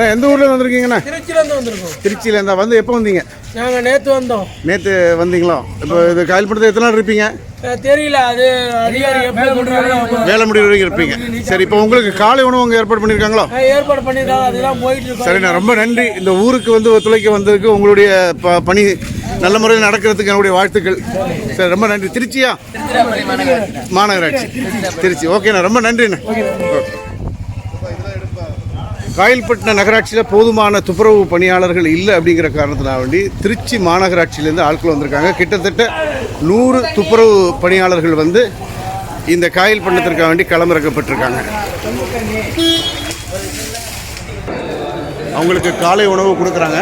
அண்ணா எந்த ஊர்ல வந்திருக்கீங்கண்ணா? திருச்சியிலேருந்து வந்திருக்கோம். திருச்சியில இருந்தா வந்து எப்போ வந்தீங்க? நாங்கள் நேற்று வந்தோம். நேற்று வந்தீங்களா? இப்போ இது காயல்படுத்த எத்தனை நாள் இருப்பீங்க? தெரியல அது அதிகாரி வேலை முடிவு வரைக்கும் இருப்பீங்க. சரி இப்போ உங்களுக்கு காலை உணவு அங்கே ஏற்பாடு பண்ணியிருக்காங்களோ? ஏற்பாடு பண்ணியிருக்காங்க. அதெல்லாம் போயிட்டு சரிண்ணா ரொம்ப நன்றி. இந்த ஊருக்கு வந்து ஒத்துழைக்க வந்ததுக்கு உங்களுடைய ப- பணி நல்ல முறையில் நடக்கிறதுக்கு என்னுடைய வாழ்த்துக்கள். சரி ரொம்ப நன்றி. திருச்சியா? மாநகராட்சி. திருச்சி. ஓகேண்ணா ரொம்ப நன்றிண்ணா. ஓகே. காயல்பட்டின நகராட்சியில் போதுமான துப்புரவு பணியாளர்கள் இல்லை அப்படிங்கிற காரணத்தினால வேண்டி திருச்சி மாநகராட்சியிலேருந்து ஆட்கள் வந்திருக்காங்க. கிட்டத்தட்ட நூறு துப்புரவு பணியாளர்கள் வந்து இந்த காயல்பட்டினத்திற்காக வேண்டி களமிறக்கப்பட்டிருக்காங்க. அவங்களுக்கு காலை உணவு கொடுக்குறாங்க.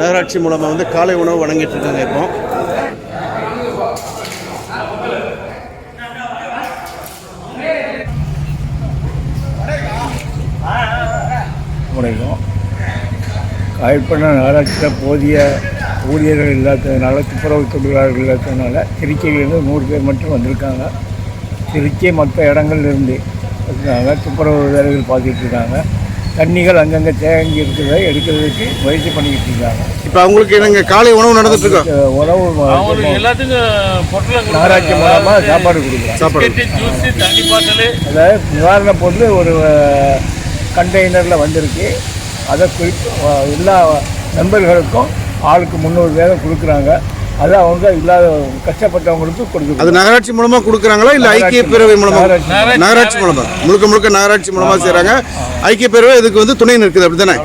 நகராட்சி மூலமாக வந்து காலை உணவு வழங்கிட்டு இருக்காங்க இப்போ. முறையும் காய்ப்பண்ண நகராட்சியில் போதிய ஊழியர்கள் இல்லாததுனால துப்புரவு தொழிலாளர்கள் இல்லாததுனால திருச்சியிலேருந்து நூறு பேர் மட்டும் வந்திருக்காங்க. திருச்சி மற்ற இடங்கள்லேருந்து இருக்காங்க துப்புரவு வேலைகள் பார்த்துட்டு இருக்காங்க. தண்ணிகள் அங்கங்கே தேங்கி இருக்கிறத எடுக்கிறதுக்கு முயற்சி பண்ணிக்கிட்டு இருக்காங்க. இப்போ அவங்களுக்கு என்னங்க காலை உணவு நடந்துட்டு இருக்கோம் உணவு நகராட்சி மூலமாக சாப்பாடு கொடுக்குறாங்க சாப்பாடு ஜூஸ் தண்ணி பாட்டில். அதாவது நிவாரண பொருள் ஒரு கண்டெய்னரில் வந்திருக்கு. அதை குறித்து அஹ், எல்லா நண்பர்களுக்கும் ஆளுக்கு முந்நூறு பேரும் கொடுக்குறாங்க. அதை அவங்க இல்லாத கஷ்டப்பட்டவங்களுக்கு கொடுக்குறாங்க. அது நகராட்சி மூலமா கொடுக்குறாங்களா இல்ல ஐக்கிய பேரவை மூலமா? நகராட்சி. நகராட்சி மூலமா. முழுக்க முழுக்க நகராட்சி மூலமா செய்றாங்க. ஐக்கிய பேரவை இதுக்கு வந்து துணை நிற்குது அப்படிதானே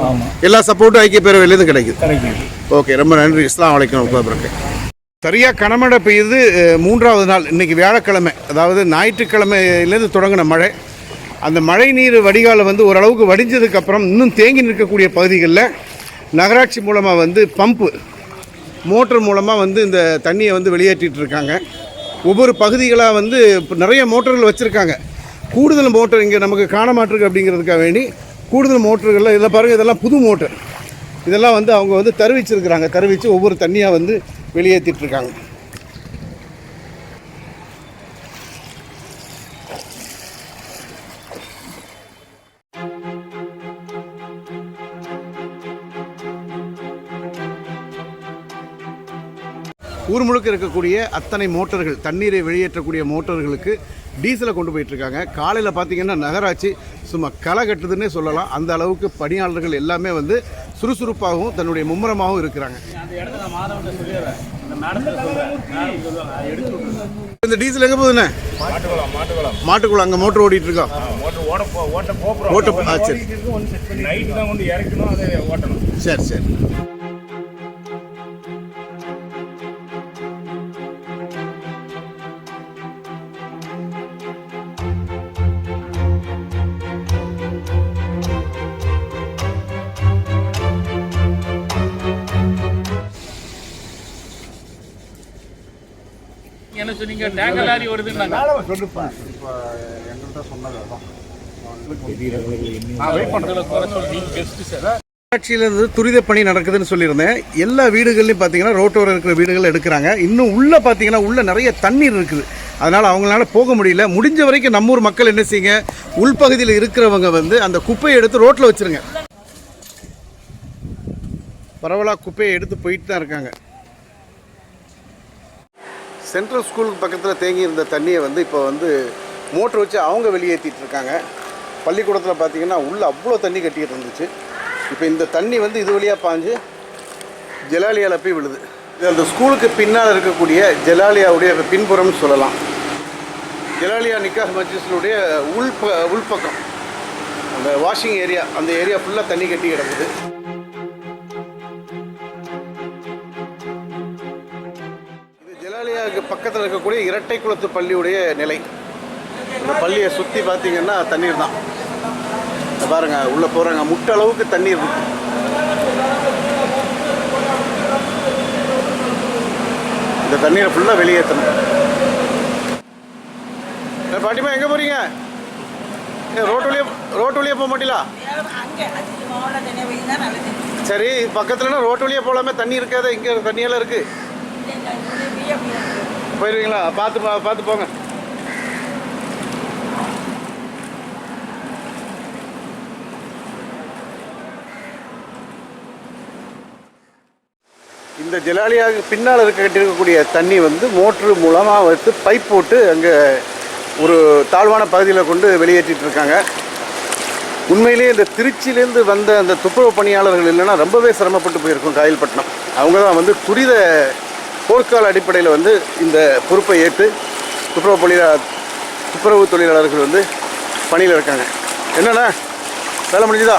எல்லா சப்போர்ட்டும் ஐக்கிய பேரவையிலேருந்து கிடைக்குது. கிடைக்குது. ஓகே ரொம்ப நன்றி. இஸ்லாம் வலைக்கம் வரமத்துல்லாஹி சரியா கனமழை பெய்யுது மூன்றாவது நாள். இன்னைக்கு வியாழக்கிழமை அதாவது ஞாயிற்றுக்கிழமையிலேருந்து தொடங்கின மழை. அந்த மழை நீர் வடிகால் வந்து ஓரளவுக்கு வடிஞ்சதுக்கப்புறம் இன்னும் தேங்கி நிற்கக்கூடிய பகுதிகளில் நகராட்சி மூலமாக வந்து பம்பு மோட்டர் மூலமாக வந்து இந்த தண்ணியை வந்து வெளியேற்றிட்டு இருக்காங்க. ஒவ்வொரு பகுதிகளாக வந்து நிறைய மோட்டர்கள் வச்சுருக்காங்க. கூடுதல் மோட்டர் இங்கே நமக்கு காண மாட்டிருக்கு அப்படிங்கிறதுக்காக வேண்டி கூடுதல் மோட்டர்களில் இதில் பாருங்கள் இதெல்லாம் புது மோட்டர். இதெல்லாம் வந்து அவங்க வந்து தருவிச்சிருக்கிறாங்க. தருவிச்சு ஒவ்வொரு தண்ணியாக வந்து வெளியேற்றிட்டுருக்காங்க ஊர் முழுக்க இருக்கக்கூடிய அத்தனை மோட்டர்கள் தண்ணீரை வெளியேற்றக்கூடிய மோட்டர்களுக்கு டீசலை கொண்டு போயிட்டு இருக்காங்க காலையில் பார்த்தீங்கன்னா நகராட்சி சும்மா களை கட்டுதுன்னே சொல்லலாம். அந்த அளவுக்கு பணியாளர்கள் எல்லாமே வந்து சுறுசுறுப்பாகவும் தன்னுடைய மும்முரமாகவும் இருக்கிறாங்க. இந்த டீசல் எங்கே போகுதுண்ணே மாட்டுக்குளம் அங்கே மோட்டர் ஓடிட்டு இருக்கோம் ஓட்ட சரி சரி. என்ன சொன்னீங்க? டேங்கர் லாரி வருதுன்னாங்க. குறை சொல்லி நீங்க பெஸ்ட் சார் நகராட்சியிலிருந்து துரித பணி நடக்குதுன்னு சொல்லியிருந்தேன். எல்லா வீடுகள்லையும் பார்த்தீங்கன்னா ரோட்டோரம் இருக்கிற வீடுகள் எடுக்கிறாங்க. இன்னும் உள்ளே பார்த்தீங்கன்னா உள்ள நிறைய தண்ணீர் இருக்குது. அதனால் அவங்களால போக முடியல. முடிஞ்ச வரைக்கும் நம்ம ஊர் மக்கள் என்ன செய்யுங்க? உள்பகுதியில் இருக்கிறவங்க வந்து அந்த குப்பையை எடுத்து ரோட்டில் வச்சிருங்க. பரவலாக குப்பையை எடுத்து போயிட்டு தான் இருக்காங்க. சென்ட்ரல் ஸ்கூலுக்கு பக்கத்தில் தேங்கி இருந்த தண்ணியை வந்து இப்போ வந்து மோட்டர் வச்சு அவங்க வெளியேற்றிட்டு இருக்காங்க. பள்ளிக்கூடத்தில் பார்த்தீங்கன்னா உள்ளே அவ்வளோ தண்ணி கட்டிக்கிட்டு இருந்துச்சு. இப்போ இந்த தண்ணி வந்து இது வழியாக பாஞ்சு ஜலாலியாவில் போய் விழுது. இது அந்த ஸ்கூலுக்கு பின்னால் இருக்கக்கூடிய ஜலாலியாவுடைய பின்புறம்னு சொல்லலாம். ஜலாலியா நிக்காஸ் மஜ்லிஸுடைய உள்ப உள்பக்கம். அந்த வாஷிங் ஏரியா அந்த ஏரியா ஃபுல்லாக தண்ணி கட்டி கிடக்குது. பக்கத்தில் இருக்கக்கூடிய இரட்டை குளத்து பள்ளியுடைய நிலை. இந்த பள்ளியை சுற்றி பார்த்தீங்கன்னா தண்ணீர் தான். பாருங்கள் பாருங்க போகிறாங்க போறாங்க. முட்ட அளவுக்கு தண்ணீர் இந்த தண்ணீரை ஃபுல்லாக வெளியேற்றணும். பாட்டிமா எங்கே போகிறீங்க ஏ, ரோட்டு வழியே ரோட்டு வழியே போக மாட்டீங்களா? சரி பக்கத்துலனா ரோட்டு வழியே போகலாமே தண்ணி இருக்காது? இங்கே தண்ணியெல்லாம் இருக்குது போயிருவீங்களா? பார்த்து பார்த்து போங்க. இந்த ஜலாலியாக பின்னால் இருக்க கட்டிருக்கக்கூடிய தண்ணி வந்து மோட்ரு மூலமாக வச்சு பைப் போட்டு அங்கே ஒரு தாழ்வான பகுதியில் கொண்டு வெளியேற்றிட்டு இருக்காங்க. உண்மையிலேயே இந்த திருச்சியிலேருந்து வந்த அந்த துப்புரவு பணியாளர்கள் இல்லைன்னா ரொம்பவே சிரமப்பட்டு போயிருக்கும் காயல்பட்டினம். அவங்க தான் வந்து துரித போர்க்கால அடிப்படையில் வந்து இந்த பொறுப்பை ஏற்று துப்புரவு பணியா துப்புரவு தொழிலாளர்கள் வந்து பணியில் இருக்காங்க. என்னண்ணா? வேலை முடிஞ்சுதா?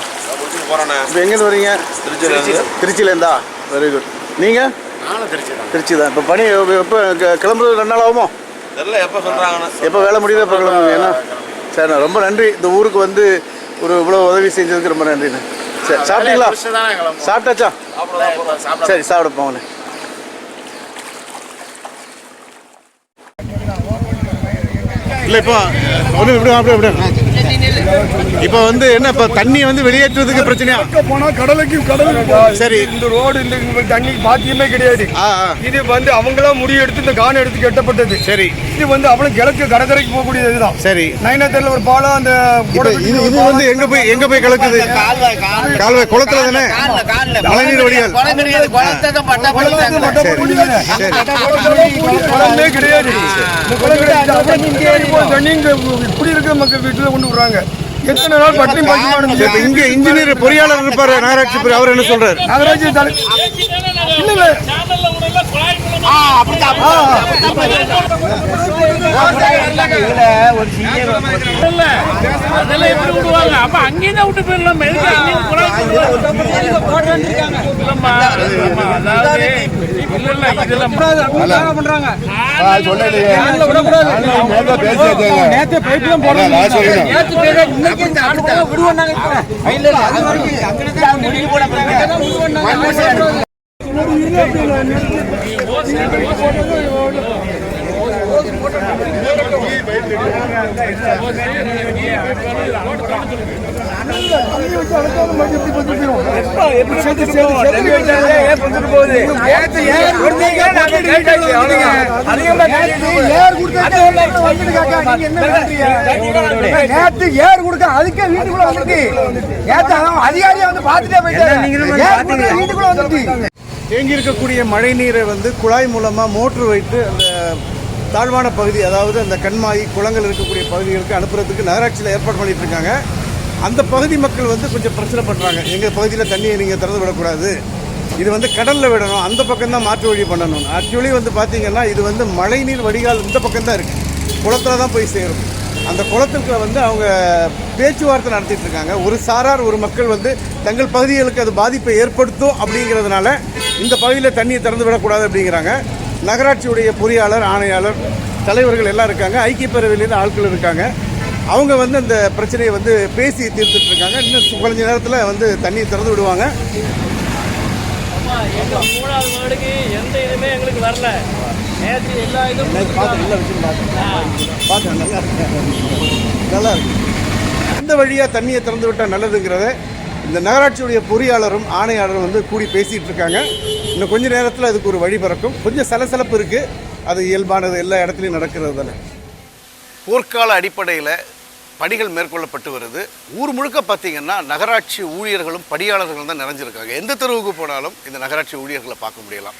இப்போ எங்கேருந்து வரீங்க திருச்சியிலேருந்து. திருச்சியிலேருந்தா? வெரி குட் நீங்கள் திருச்சி தான் திருச்சி இப்போ பணி எப்போ கிளம்புறது ரெண்டு நாள் ஆகுமோ? எப்போ சொல்கிறாங்கண்ணே எப்போ வேலை முடியுதோ எப்போ கிளம்புங்க ஏன்னா சரிண்ணா ரொம்ப நன்றி. இந்த ஊருக்கு வந்து ஒரு இவ்வளோ உதவி செஞ்சதுக்கு ரொம்ப நன்றிண்ணே. சரி சாப்பிட்டீங்களா? சாப்பிட்டாச்சா? சரி சாப்பிட போங்கண்ணே இல்லை இப்போ ஒன்று இப்படி அப்படியே அப்படியே. இப்போ வந்து என்ன இப்போ தண்ணி வந்து வெளியேற்றுறதுக்கு பிரச்சனையா? போனா கடலுக்கு கடலுக்கு சரி. இந்த ரோடு இந்த தண்ணி பாத்தியமே கிடையாது. இது வந்து அவங்களா முடி எடுத்து இந்த கான் எடுத்து கட்டப்பட்டது. சரி. இது வந்து அவ்வளவு கிழக்கு கடற்கரைக்கு போகக்கூடியது இதுதான். சரி. நயனாத்தரில் ஒரு பாலம் அந்த இது இது வந்து எங்க போய் எங்க போய் கலக்குது? கால்வாய் குளத்துல தானே? மழைநீர் வடிகால் குளமே கிடையாது இப்படி இருக்கிற மக்கள் வீட்டுல கொண்டு விடுறாங்க. எத்தனை நாள் பட்டி இப்ப பாக்கி இங்க இன்ஜினியர் பொறியாளர் இருப்பாரு நகராட்சி அவர் என்ன சொல்றாரு? நகராட்சி இல்ல இல்ல. அதெல்லாம் எப்படி விடுவாங்க அப்ப அங்கேயும் தான் விட்டு போயிடலாம் எதுக்கு நேத்து ஏர் கொடுக்க அதுக்கே வீட்டுக்குள்ள வந்துருக்கு நேத்து அதிகாரியா வந்து பாத்துட்டே கொடுக்க வீட்டுக்குள்ள வந்துருக்கு தேங்கி இருக்கக்கூடிய மழை நீரை வந்து குழாய் மூலமாக மோட்ரு வைத்து அந்த தாழ்வான பகுதி அதாவது அந்த கண்மாய் குளங்கள் இருக்கக்கூடிய பகுதிகளுக்கு அனுப்புறதுக்கு நகராட்சியில் ஏற்பாடு பண்ணிட்டு இருக்காங்க. அந்த பகுதி மக்கள் வந்து கொஞ்சம் பிரச்சனை பண்ணுறாங்க எங்கள் பகுதியில் தண்ணியை நீங்கள் திறந்து விடக்கூடாது. இது வந்து கடலில் விடணும். அந்த பக்கம் தான் மாற்று வழி பண்ணணும். ஆக்சுவலி வந்து பார்த்தீங்கன்னா இது வந்து மழைநீர் வடிகால் இந்த பக்கம் தான் இருக்குது குளத்தில் தான் போய் சேரும். அந்த குளத்துக்கு வந்து அவங்க பேச்சுவார்த்தை நடத்திட்டு இருக்காங்க. ஒரு சாரார் ஒரு மக்கள் வந்து தங்கள் பகுதிகளுக்கு அது பாதிப்பை ஏற்படுத்தும் அப்படிங்கிறதுனால இந்த பகுதியில் தண்ணியை திறந்து விடக்கூடாது அப்படிங்கிறாங்க. நகராட்சியுடைய பொறியாளர் ஆணையாளர் தலைவர்கள் எல்லாம் இருக்காங்க. ஐக்கிய பேரவையிலேருந்து ஆட்கள் இருக்காங்க. அவங்க வந்து அந்த பிரச்சனையை வந்து பேசி தீர்த்துட்டு இருக்காங்க. இன்னும் கொஞ்ச நேரத்தில் வந்து தண்ணியை திறந்து விடுவாங்க. மூணாவது மாடுக்கு எந்த இதுவுமே எங்களுக்கு வரல. நேற்று எல்லா இதுவும் பார்த்தேன் நல்லா இருக்கு. நல்லா இருக்கு. இந்த வழியாக தண்ணியை திறந்து விட்டால் நல்லதுங்கிறத இந்த நகராட்சியுடைய பொறியாளரும் ஆணையாளரும் வந்து கூடி பேசிகிட்டு இருக்காங்க. இன்னும் கொஞ்ச நேரத்தில் அதுக்கு ஒரு வழி பிறக்கும். கொஞ்சம் சலசலப்பு இருக்குது அது இயல்பானது எல்லா இடத்துலையும் நடக்கிறது தானே. போர்க்கால அடிப்படையில் பணிகள் மேற்கொள்ளப்பட்டு வருது. ஊர் முழுக்க பார்த்தீங்கன்னா நகராட்சி ஊழியர்களும் பணியாளர்களும் தான் நிறைஞ்சிருக்காங்க. எந்த தெருவுக்கு போனாலும் இந்த நகராட்சி ஊழியர்களை பார்க்க முடியலாம்.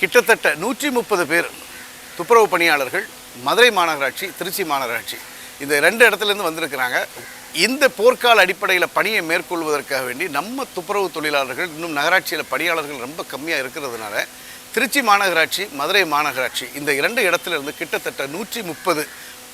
கிட்டத்தட்ட நூற்றி முப்பது பேர் துப்புரவு பணியாளர்கள் மதுரை மாநகராட்சி திருச்சி மாநகராட்சி. இந்த ரெண்டு இடத்துலேருந்து வந்திருக்கிறாங்க. இந்த போர்க்கால அடிப்படையில் பணியை மேற்கொள்வதற்காக வேண்டி நம்ம துப்புரவு தொழிலாளர்கள் இன்னும் நகராட்சியில் பணியாளர்கள் ரொம்ப கம்மியாக இருக்கிறதுனால திருச்சி மாநகராட்சி மதுரை மாநகராட்சி இந்த இரண்டு இடத்துல இருந்து கிட்டத்தட்ட நூற்றி முப்பது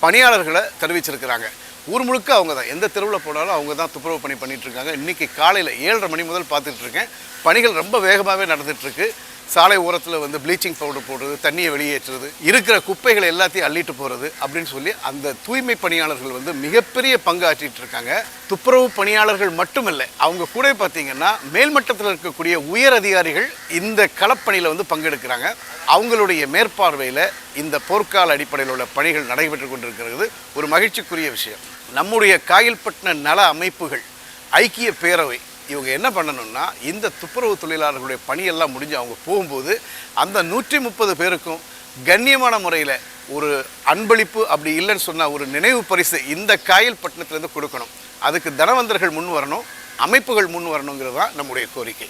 பணியாளர்களை தெரிவிச்சிருக்கிறாங்க. ஊர் முழுக்க அவங்க தான். எந்த தெருவில் போனாலும் அவங்க தான் துப்புரவு பணி பண்ணிகிட்ருக்காங்க இருக்காங்க. இன்றைக்கி காலையில் ஏழரை மணி முதல் பார்த்துட்ருக்கேன் பணிகள் ரொம்ப வேகமாகவே நடந்துகிட்ருக்கு சாலை ஓரத்தில் வந்து ப்ளீச்சிங் பவுடர் போடுறது தண்ணியை வெளியேற்றுறது இருக்கிற குப்பைகளை எல்லாத்தையும் அள்ளிட்டு போகிறது அப்படின்னு சொல்லி அந்த தூய்மை பணியாளர்கள் வந்து மிகப்பெரிய பங்கு ஆற்றிட்டு இருக்காங்க. துப்புரவு பணியாளர்கள் மட்டுமில்லை அவங்க கூட பார்த்தீங்கன்னா மேல்மட்டத்தில் இருக்கக்கூடிய உயர் அதிகாரிகள் இந்த களப்பணியில் வந்து பங்கெடுக்கிறாங்க. அவங்களுடைய மேற்பார்வையில் இந்த போர்க்கால அடிப்படையில் உள்ள பணிகள் நடைபெற்று கொண்டிருக்கிறது. ஒரு மகிழ்ச்சிக்குரிய விஷயம். நம்முடைய காயல்பட்டின நல அமைப்புகள் ஐக்கிய பேரவை இவங்க என்ன பண்ணணும்னா இந்த துப்புரவு தொழிலாளர்களுடைய பணியெல்லாம் முடிஞ்சு அவங்க போகும்போது அந்த நூற்றி முப்பது பேருக்கும் கண்ணியமான முறையில் ஒரு அன்பளிப்பு அப்படி இல்லைன்னு சொன்னால் ஒரு நினைவு பரிசு இந்த காயல்பட்டினத்துலேருந்து கொடுக்கணும். அதுக்கு தனவந்தர்கள் முன் வரணும் அமைப்புகள் முன் வரணுங்கிறது தான் நம்முடைய கோரிக்கை.